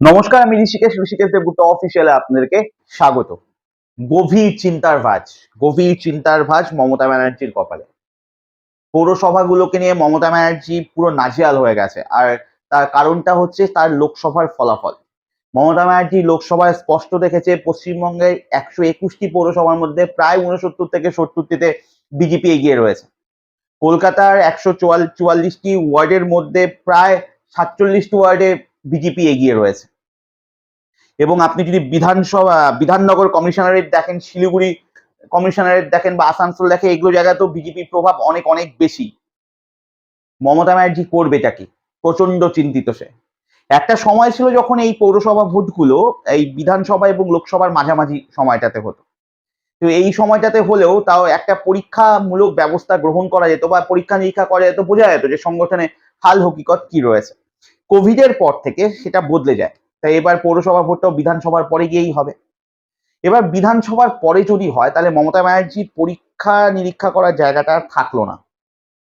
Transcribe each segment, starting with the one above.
নমস্কার, আমি ঋষিকেশ ঋষিকেশ দেবগুপ্ত অফিসিয়ালে আপনাদেরকে স্বাগত। গভীর চিন্তার ভাজ, গভীর চিন্তার ভাজ মমতা ব্যানার্জির কপালে। পৌরসভাগুলোকে নিয়ে মমতা ব্যানার্জি পুরো নাজিয়াল হয়ে গেছে, আর তার কারণটা হচ্ছে তার লোকসভার ফলাফল। মমতা ব্যানার্জি লোকসভায় স্পষ্ট দেখেছে পশ্চিমবঙ্গের একশো একুশটি পৌরসভার মধ্যে প্রায় উনসত্তর থেকে সত্তরটিতে বিজেপি এগিয়ে রয়েছে। কলকাতার একশো চুয়াল্লিশটি ওয়ার্ডের মধ্যে প্রায় সাতচল্লিশটি ওয়ার্ডে বিজেপি এগিয়ে রয়েছে। এবং আপনি যদি বিধানসভা, বিধাননগর কমিশনারেট দেখেন, শিলিগুড়ি কমিশনারেট দেখেন বা আসানসোল দেখেন, এগুলো জায়গাতেও বিজেপির প্রভাব অনেক অনেক বেশি। মমতা ব্যানার্জি করবেটা কি? প্রচণ্ড চিন্তিত সে। একটা সময় ছিল যখন এই পৌরসভা ভোটগুলো এই বিধানসভা এবং লোকসভার মাঝামাঝি সময়টাতে হতো। তো এই সময়টাতে হলেও তাও একটা পরীক্ষামূলক ব্যবস্থা গ্রহণ করা যেত বা পরীক্ষা নিরীক্ষা করা যেত, বোঝা যেত যে সংগঠনে হাল হকিকত কি রয়েছে। কোভিডের পর থেকে সেটা বদলে যায়। তাই এবার পৌরসভা ভোটটাও বিধানসভার পরে গিয়েই হবে। এবার বিধানসভার পরে যদি হয়, তাহলে মমতা ব্যানার্জির পরীক্ষা নিরীক্ষা করার জায়গাটা থাকল না।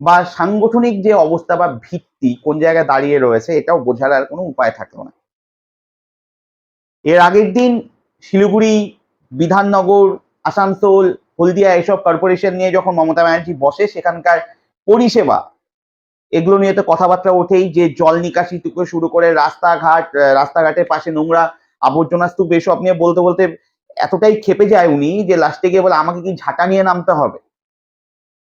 বা সাংগঠনিক যে অবস্থা বা ভিত্তি কোন জায়গায় দাঁড়িয়ে রয়েছে, এটাও বোঝার আর কোনো উপায় থাকল না। এর আগের দিন শিলিগুড়ি, বিধাননগর, আসানসোল, হলদিয়া এইসব কর্পোরেশন নিয়ে যখন মমতা ব্যানার্জি বসে, সেখানকার পরিষেবা এগুলো নিয়ে তো কথাবার্তা ওঠেই যে জল নিকাশি থেকে শুরু করে রাস্তাঘাট রাস্তাঘাটের পাশে নোংরা আবর্জনা স্তূপ, এসব নিয়ে বলতে বলতে এতটাই খেপে যায় উনি যে লাস্টে গিয়ে বলে, আমাকে কি ঝাঁটা নিয়ে নামতে হবে?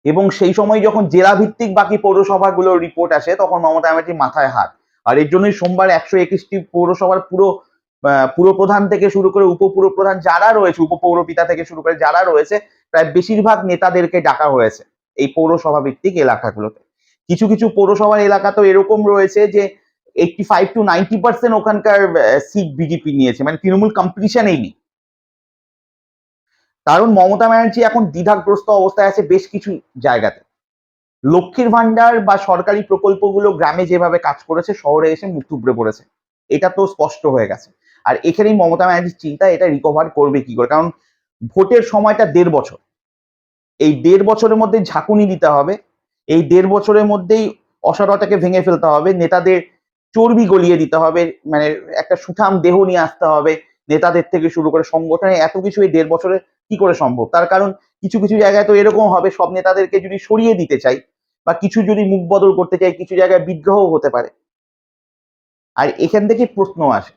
এবং সেই সময় যখন জেলা ভিত্তিক বাকি পৌরসভাগুলোর রিপোর্ট আসে, তখন মমতা ব্যানার্জি মাথায় হাত। আর এর জন্যই সোমবার একশো একুশটি পৌরসভার পুরো পুরপ্রধান থেকে শুরু করে উপপুরপ্রধান যারা রয়েছে, উপপৌরপিতা থেকে শুরু করে যারা রয়েছে, প্রায় বেশিরভাগ নেতাদেরকে ডাকা হয়েছে এই পৌরসভা ভিত্তিক এলাকাগুলোতে। কিছু কিছু পৌরসভার এলাকা তো এরকম রয়েছে যে eighty five to ninety percent ওখানকার সিট বিজেপি নিয়েছে। মানে তৃণমূল কম্পিটিশনেই নেই কারণ মমতা ব্যানার্জি এখন দ্বিধাগ্রস্ত অবস্থায় আছে বেশ কিছু জায়গাতে। লক্ষ্মীর ভান্ডার বা সরকারি প্রকল্পগুলো গ্রামে যেভাবে কাজ করেছে, শহরে এসে মুখ থুবড়ে পড়েছে। এটা তো স্পষ্ট হয়ে গেছে। আর এখানেই মমতা ব্যানার্জির চিন্তা, এটা রিকভার করবে কি করে? কারণ ভোটের সময়টা দেড় বছর। এই দেড় বছরের মধ্যে ঝাঁকুনি দিতে হবে। এই দেড় বছরের মধ্যেই অসারতাকে ভেঙে ফেলতে হবে, নেতাদের চর্বি গলিয়ে দিতে হবে মানে একটা সুঠাম দেহ নিয়ে আসতে হবে নেতাদের থেকে শুরু করে সংগঠনে। এত কিছু এই দেড় বছরে কি করে সম্ভব? তার কারণ কিছু কিছু জায়গায় তো এরকম হবে, সব নেতাদেরকে যদি সরিয়ে দিতে চাই বা কিছু যদি মুখ বদল করতে চাই, কিছু জায়গায় বিদ্রোহ হতে পারে। আর এখান থেকে প্রশ্ন আসে,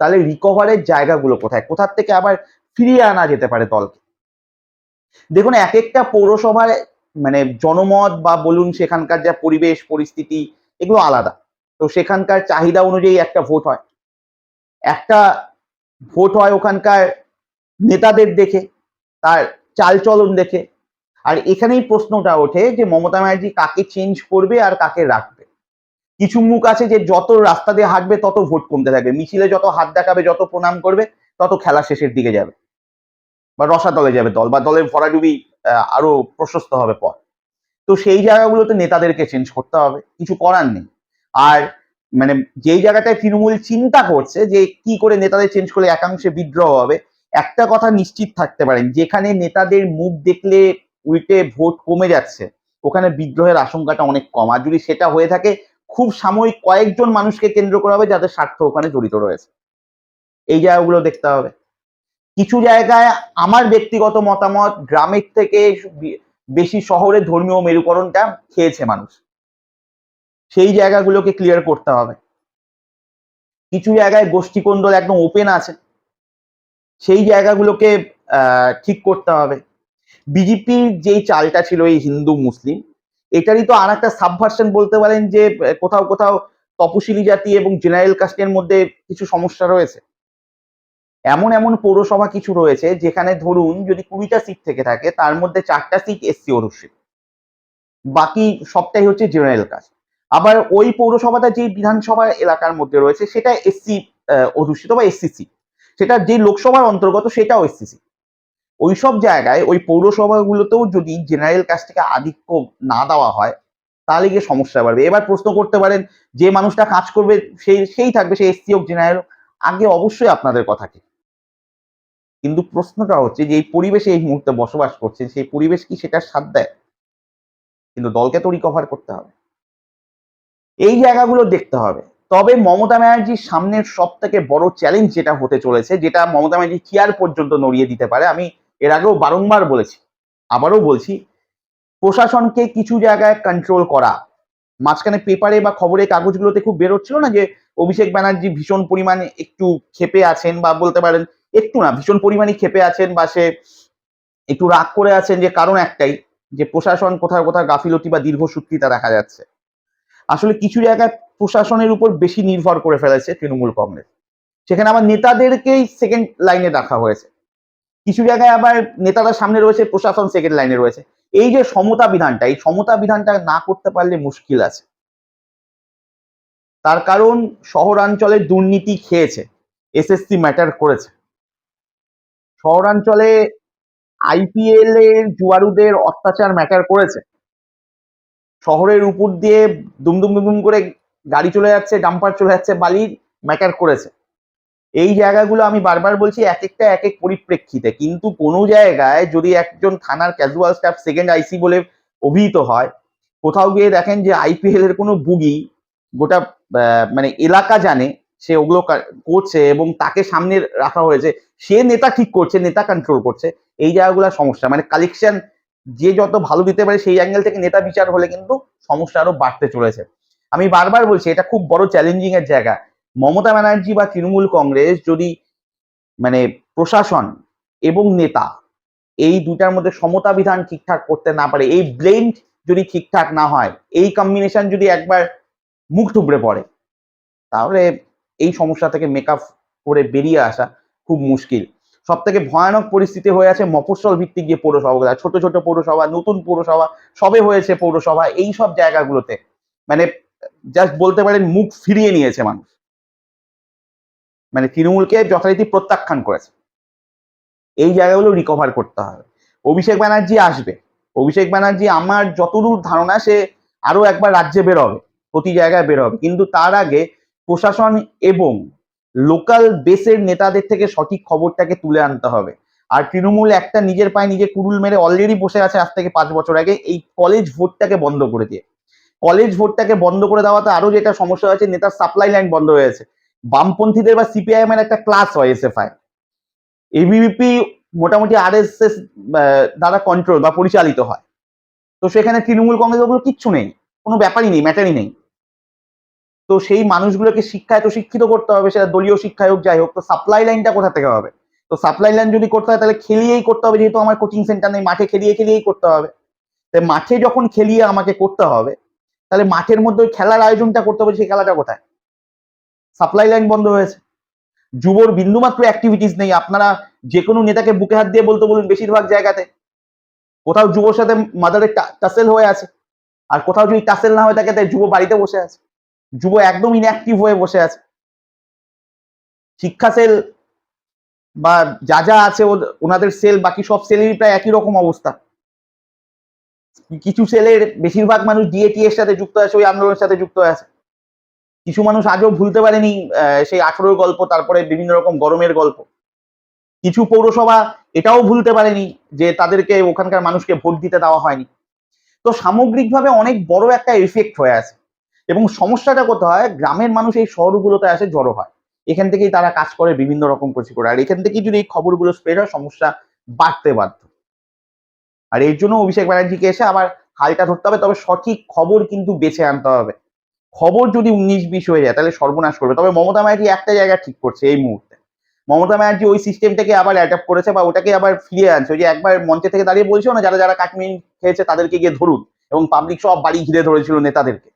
তাহলে রিকভারের জায়গাগুলো কোথায়? কোথার থেকে আবার ফিরিয়ে আনা যেতে পারে দলকে? দেখুন, এক একটা পৌরসভায় মানে জনমত বা বলুন সেখানকার যা পরিবেশ, পরিস্থিতি, এগুলো আলাদা। তো সেখানকার চাহিদা অনুযায়ী একটা ভোট হয়। একটা ভোট হয় ওখানকার নেতাদের দেখে, তার চালচলন দেখে। আর এখানেই প্রশ্নটা ওঠে যে মমতা ব্যানার্জি কাকে চেঞ্জ করবে আর কাকে রাখবে? কিছু মুখ আছে যে যত রাস্তা দিয়ে হাঁটবে, তত ভোট কমতে থাকবে। মিছিলে যত হাত দেখাবে, যত প্রণাম করবে, তত খেলা শেষের দিকে যাবে। বা রসাতলে যাবে দল, বা দলের ভরাডুবি আরও প্রশস্ত হবে পথ। তো সেই জায়গাগুলোতে নেতাদেরকে চেঞ্জ করতে হবে, কিছু করার নেই। আর মানে যেই জায়গাটায় তৃণমূল চিন্তা করছে যে কি করে নেতাদের চেঞ্জ করলে একাংশে বিদ্রোহ হবে, একটা কথা নিশ্চিত থাকতে পারেন, যেখানে নেতাদের মুখ দেখলে উল্টে ভোট কমে যাচ্ছে, ওখানে বিদ্রোহের আশঙ্কাটা অনেক কম। আর যদি সেটা হয়ে থাকে, খুব সাময়িক কয়েকজন মানুষকে কেন্দ্র করা হবে যাদের স্বার্থ ওখানে জড়িত রয়েছে। এই জায়গাগুলো দেখতে হবে। কিছু জায়গায় আমার ব্যক্তিগত মতামত, গ্রামের থেকে বেশি শহরে ধর্মীয় মেরুকরণটা খেয়েছে মানুষ। সেই জায়গাগুলোকে ক্লিয়ার করতে হবে। কিছু জায়গায় গোষ্ঠীকোন্দল একদম ওপেন আছে। সেই জায়গাগুলোকে ঠিক করতে হবে। বিজেপির যেই চালটা ছিল এই হিন্দু মুসলিম, এটারই তো আর একটা সাবভার্সন বলতে পারেন যে, কোথাও কোথাও তপশিলি জাতি এবং জেনারেল কাস্টের মধ্যে কিছু সমস্যা রয়েছে। এমন এমন পৌরসভা কিছু রয়েছে যেখানে ধরুন যদি কুড়িটা সিট থেকে থাকে, তার মধ্যে চারটা সিট এসসি অধ্যুষিত বাকি সবটাই হচ্ছে জেনারেল কাস্ট আবার ওই পৌরসভাটা যে বিধানসভা এলাকার মধ্যে রয়েছে, সেটা এসসি অধ্যুষিত বা এসসিসি সেটা যে লোকসভার অন্তর্গত, সেটাও এসসিসি ওইসব জায়গায়, ওই পৌরসভাগুলোতেও যদি জেনারেল কাস্ট থেকে আধিক্য না দেওয়া হয়, তাহলে গিয়ে সমস্যা বাড়বে। এবার প্রশ্ন করতে পারেন, যে মানুষটা কাজ করবে, সেই সেই থাকবে, সে এসসি হোক জেনারেল আগে অবশ্যই আপনাদের কথা কি? কিন্তু প্রশ্নটা হচ্ছে যে এই পরিবেশে এই মুহূর্তে বসবাস করছেন, সেই পরিবেশ কি সেটার সাথ দেয়? কিন্তু দলকে তো রিকভার করতে হবে। এই জায়গাগুলো দেখতে হবে। তবে মমতা ব্যানার্জির সামনের সব থেকে বড় চ্যালেঞ্জ যেটা হতে চলেছে, যেটা মমতা ব্যানার্জি চেয়ার পর্যন্ত নড়িয়ে দিতে পারে, আমি এর আগেও বারংবার বলেছি, আবারও বলছি, প্রশাসনকে কিছু জায়গায় কন্ট্রোল করা। মাঝখানে পেপারে বা খবরের কাগজগুলোতে খুব বেরোচ্ছিল না যে অভিষেক ব্যানার্জি ভীষণ পরিমাণে একটু খেপে আছেন বা বলতে পারেন একটু না, ভীষণ পরিমাণে ক্ষেপে আছেন বা সে একটু রাগ করে আছেন যে কারণ একটাই, যে প্রশাসন কোথাও কোথাও গাফিলতি বা দীর্ঘসূত্রিতা দেখা যাচ্ছে। আসলে কিছু জায়গায় প্রশাসনের উপর বেশি নির্ভর করে ফেলেছে তৃণমূল কংগ্রেস। সেখানে আবার নেতাদেরকেই সেকেন্ড লাইনে রাখা হয়েছে। কিছু জায়গায় আবার নেতারা সামনে রয়েছে, প্রশাসন সেকেন্ড লাইনে রয়েছে। এই যে সমতা বিধানটা, এই সমতা বিধানটা না করতে পারলে মুশকিল আছে। তার কারণ শহরাঞ্চলে দুর্নীতি খেয়েছে, এসএসসি ম্যাটার করেছে। শহরাঞ্চলে আইপিএল এর জুয়ারুদের অত্যাচার ম্যাটার করেছে। শহরের উপর দিয়ে দুমদুম দুমদুম করে গাড়ি চলে যাচ্ছে ডাম্পার চলে যাচ্ছে, বালির ম্যাটার করেছে। এই জায়গাগুলো আমি বারবার বলছি এক একটা এক এক পরিপ্রেক্ষিতে। কিন্তু কোনো জায়গায় যদি একজন থানার ক্যাজুয়াল স্টাফ সেকেন্ড আইসি বলে অভিহিত হয়, কোথাও গিয়ে দেখেন যে আইপিএল এর কোনো বুগি গোটা মানে এলাকা জানে সে ওগুলো করছে এবং তাকে সামনে রাখা হয়েছে, সে নেতা ঠিক করছে, নেতা কন্ট্রোল করছে, এই জায়গাগুলো সমস্যা। মানে কালেকশন যে যত ভালো দিতে পারে সেই অ্যাঙ্গেল থেকে নেতা বিচার হলে কিন্তু সমস্যা আরও বাড়তে চলেছে। আমি বারবার বলছি, এটা খুব বড় চ্যালেঞ্জিং এর জায়গা। মমতা ব্যানার্জি বা তৃণমূল কংগ্রেস যদি মানে প্রশাসন এবং নেতা এই দুটার মধ্যে সমতা বিধান ঠিকঠাক করতে না পারে, এই ব্লেন্ড যদি ঠিকঠাক না হয়, এই কম্বিনেশন যদি একবার মুখ থুবড়ে পড়ে, তাহলে এই সমস্যা থেকে মেকআপ করে বেরিয়ে আসা খুব মুশকিল। সব থেকে ভয়ানক পরিস্থিতি হয়ে আছে মফস্বল ভিত্তিক যে পৌরসভাগুলো ছোট ছোট পৌরসভা, নতুন পৌরসভা, সবে হয়েছে পৌরসভা, এই সব জায়গাগুলোতে। মানে জাস্ট বলতে পারেন মুখ ফিরিয়ে নিয়েছে মানুষ। মানে তৃণমূলকে যথারীতি প্রত্যাখ্যান করেছে। এই জায়গাগুলো রিকভার করতে হবে। অভিষেক ব্যানার্জি আসবে। অভিষেক ব্যানার্জি, আমার যতদূর ধারণা, সে আরও একবার রাজ্যে বেরোবে, প্রতি জায়গায় বেরোবে। কিন্তু তার আগে প্রশাসন এবং লোকাল বেসের নেতাদের থেকে সঠিক খবরটাকে তুলে আনতে হবে। আর তৃণমূল একটা নিজের পায়ে নিজে কুরুল মেরে অলরেডি বসে আছে আজ থেকে পাঁচ বছর আগে, এই কলেজ ভোটটাকে বন্ধ করে দিয়ে। কলেজ ভোটটাকে বন্ধ করে দেওয়াতে আরও যেটা সমস্যা হয়েছে নেতার সাপ্লাই লাইন বন্ধ হয়েছে বামপন্থীদের বা সিপিআইএম এর একটা ক্লাস হয় এসএফআই এবিভিপি মোটামুটি আরএসএস দ্বারা কন্ট্রোল বা পরিচালিত হয়। তো সেখানে তৃণমূল কংগ্রেস ওগুলো কিচ্ছু নেই, কোনো ব্যাপারই নেই ম্যাটারই নেই। তো সেই মানুষগুলোকে শিক্ষায় তো শিক্ষিত করতে হবে, সেটা দলীয় শিক্ষায় হোক, যাই হোক, তো সাপ্লাই লাইনটা কোথা থেকে হবে? তো সাপ্লাই লাইন যদি করতে হয়, তাহলে খেলিয়েই করতে হবে, যেহেতু আমার কোচিং সেন্টার নেই, মাঠে খেলিয়ে খেলিয়েই করতে হবে। তাই মাঠে যখন খেলিয়ে আমাকে করতে হবে, তাহলে মাঠের মধ্যে খেলার আয়োজনটা করতে হবে, সেই খেলাটা কোথায়? সাপ্লাই লাইন বন্ধ হয়েছে। যুবর বিন্দুমাত্র অ্যাক্টিভিটিস নেই, আপনারা যে কোনো নেতাকে বুকে হাত দিয়ে বলতে বলুন বেশিরভাগ জায়গাতে। কোথাও যুবর সাথে মাদারের টাসেল হয়ে আছে, আর কোথাও যদি টাসেল না হয়ে থাকে তাই যুব বাড়িতে বসে আছে। যুব একদম ইনঅ্যাক্টিভ হয়ে বসে আছে। শিক্ষা সেল বা যা যা আছে ওনাদের সেল বাকি সব সেলেরই প্রায় একই রকম অবস্থা। কিছু সেলের বেশিরভাগ মানুষ ডিএটি এর সাথে যুক্ত আছে, ওই আন্দোলনের সাথে যুক্ত আছে। কিছু মানুষ আজও ভুলতে পারেনি সেই আঠেরোর গল্প, তারপরে বিভিন্ন রকম গরমের গল্প। কিছু পৌরসভা এটাও ভুলতে পারেনি, যে তাদেরকে ওখানকার মানুষকে ভোট দিতে দেওয়া হয়নি। তো সামগ্রিকভাবে অনেক বড় একটা এফেক্ট হয়ে আছে। এবং সমস্যাটা কোথায়? হয় গ্রামের মানুষ এই শহরগুলোতে আসে জড়ো হয়। এখান থেকেই তারা কাজ করে বিভিন্ন রকম কিছু করে। আর এখান থেকেই যদি এই খবরগুলো স্প্রেড হয়, সমস্যা বাড়তে বাধ্য। আর এর জন্য অভিষেক ব্যানার্জিকে এসে আবার হালটা ধরতে হবে, তবে সঠিক খবর কিন্তু বেছে আনতে হবে। খবর যদি উনিশ বিশ হয়ে যায়, তাহলে সর্বনাশ করবে। তবে মমতা ব্যানার্জি একটা জায়গা ঠিক করছে এই মুহূর্তে। মমতা ব্যানার্জি ওই সিস্টেমটাকে আবার অ্যাডাপ্ট করেছে বা ওটাকে আবার ফিরিয়ে আনছে। ওই যে একবার মঞ্চে থেকে দাঁড়িয়ে বলছিল না, যারা যারা কাটমিন খেয়েছে তাদেরকে গিয়ে ধরুন। এবং পাবলিক সব বাড়ি ঘিরে ধরেছিল নেতাদেরকে।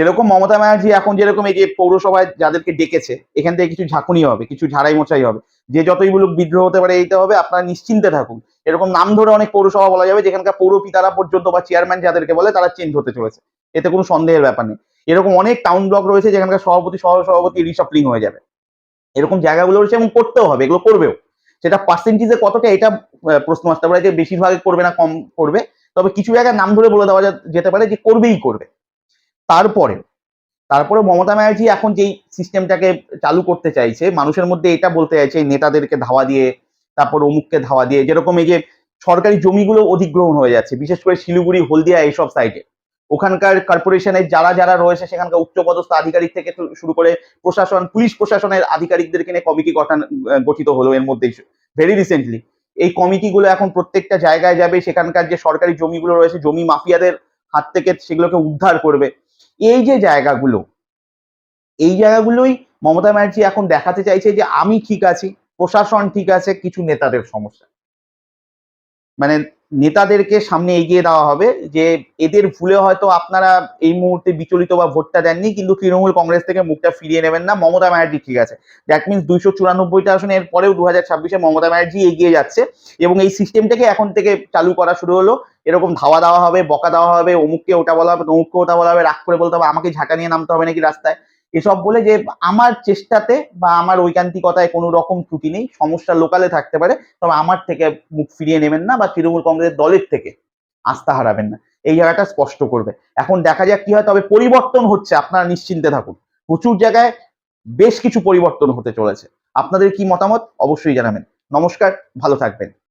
যেরকম মমতা ব্যানার্জি এখন যেরকম এই যে পৌরসভায় যাদেরকে ডেকেছে, এখান থেকে কিছু ঝাঁকুনি হবে, কিছু ঝাড়াই মোছাই হবে। যে যতই বলুক বিদ্রোহ হতে পারে এইতে হবে, আপনারা নিশ্চিন্তে থাকুন। এরকম নাম ধরে অনেক পৌরসভা বলা যাবে, যেখানকার পৌর পিতারা পর্যন্ত বা চেয়ারম্যান যাদেরকে বলে, তারা চেঞ্জ হতে চলেছে। এতে কোনো সন্দেহের ব্যাপার নেই। এরকম অনেক টাউন ব্লক রয়েছে, যেখানকার সভাপতি সহ সভাপতি রিসাপলিং হয়ে যাবে। এরকম জায়গাগুলো রয়েছে এবং করতেও হবে, এগুলো করবেও। সেটা পার্সেন্টেজে কতটা, এটা প্রশ্ন আসতে পারে যে বেশিরভাগ করবে না, কম করবে। তবে কিছু জায়গায় নাম ধরে বলে দেওয়া যেতে পারে যে করবেই করবে। তারপরে তারপরে মমতা ব্যানার্জি এখন যেই সিস্টেমটাকে চালু করতে চাইছে, মানুষের মধ্যে এটা বলতে চাইছে নেতাদেরকে ধাওয়া দিয়ে, তারপর অমুককে ধাওয়া দিয়ে, যেরকম এই যে সরকারি জমিগুলো অধিগ্রহণ হয়ে যাচ্ছে, বিশেষ করে শিলিগুড়ি, হলদিয়া এইসব সাইডে ওখানকার কর্পোরেশনের যারা যারা রয়েছে, সেখানকার উচ্চপদস্থ আধিকারিক থেকে শুরু করে প্রশাসন, পুলিশ প্রশাসনের আধিকারিকদেরকে নিয়ে কমিটি গঠন গঠিত হলো এর মধ্যেই ভেরি রিসেন্টলি এই কমিটিগুলো এখন প্রত্যেকটা জায়গায় যাবে, সেখানকার যে সরকারি জমিগুলো রয়েছে, জমি মাফিয়াদের হাত থেকে সেগুলোকে উদ্ধার করবে। এই যে জায়গাগুলো, এই জায়গাগুলোই মমতা ব্যানার্জি এখন দেখাতে চাইছে যে আমি ঠিক আছি, প্রশাসন ঠিক আছে, কিছু নেতাদের সমস্যা। মানে নেতাদেরকে সামনে এগিয়ে দেওয়া হবে, যে এদের ভুলে হয়তো আপনারা এই মুহূর্তে বিচলিত বা ভোটটা দেননি, কিন্তু তৃণমূল কংগ্রেস থেকে মুখটা ফিরিয়ে নেবেন না। মমতা ব্যানার্জি ঠিক আছে। দ্যাট মিনস দুইশো চুরানব্বইটা আসনে এর পরেও দু হাজার ছাব্বিশে মমতা ব্যানার্জি এগিয়ে যাচ্ছে এবং এই সিস্টেমটাকে এখন থেকে চালু করা শুরু হলো। এরকম ধাওয়া দেওয়া হবে, বকা দেওয়া হবে, অমুককে ওটা বলা হবে, তমুককে ওটা বলা হবে, রাগ করে বলতে হবে, আমাকে ঝাঁটা নিয়ে নামতে হবে নাকি রাস্তায়? এসব বলে যে আমার চেষ্টাতে বা আমার ঐকান্তিকতায় কোনো রকম ত্রুটি নেই, সমস্যা লোকালে থাকতে পারে, তবে আমার থেকে মুখ ফিরিয়ে নেবেন না বা তৃণমূল কংগ্রেসের দলের থেকে আস্থা হারাবেন না। এই জায়গাটা স্পষ্ট করবে। এখন দেখা যাক কি হয়, তবে পরিবর্তন হচ্ছে, আপনারা নিশ্চিন্তে থাকুন। প্রচুর জায়গায় বেশ কিছু পরিবর্তন হতে চলেছে। আপনাদের কি মতামত? অবশ্যই জানাবেন। নমস্কার, ভালো থাকবেন।